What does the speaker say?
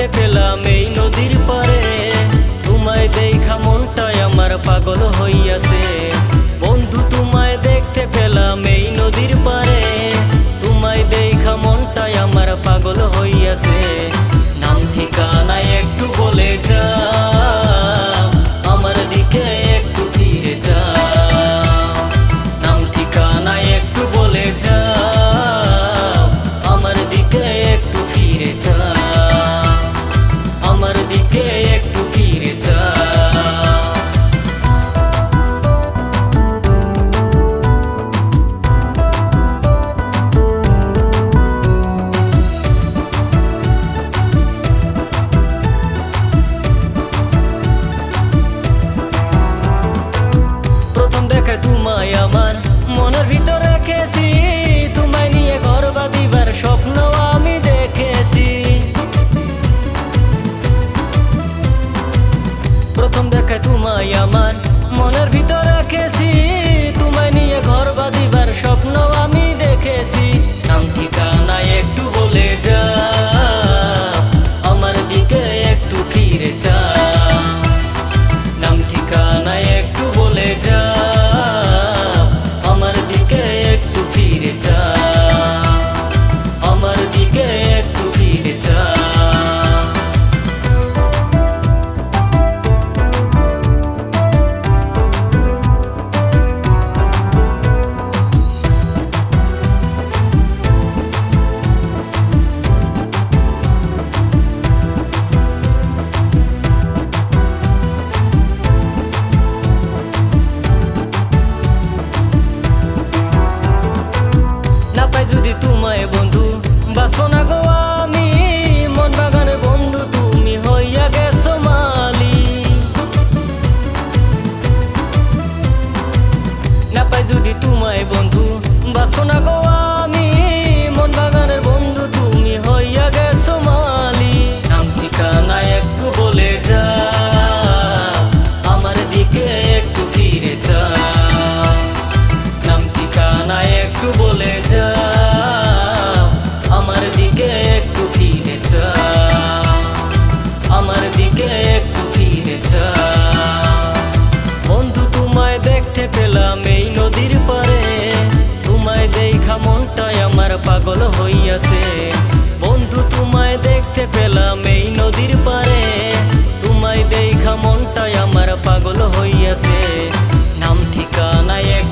দেখতে পেলাম এই নদীর পারে তোমায় দেখা মনটায় আমার পাগল হইয়া que যদি তোমায় বন্ধু বাসনা গো আছে। বন্ধু, তোমায় দেখতে পেলাম এই নদীর পারে তোমায় দেখা মনটাই আমার পাগল হইয়াছে। নাম ঠিকানায় এক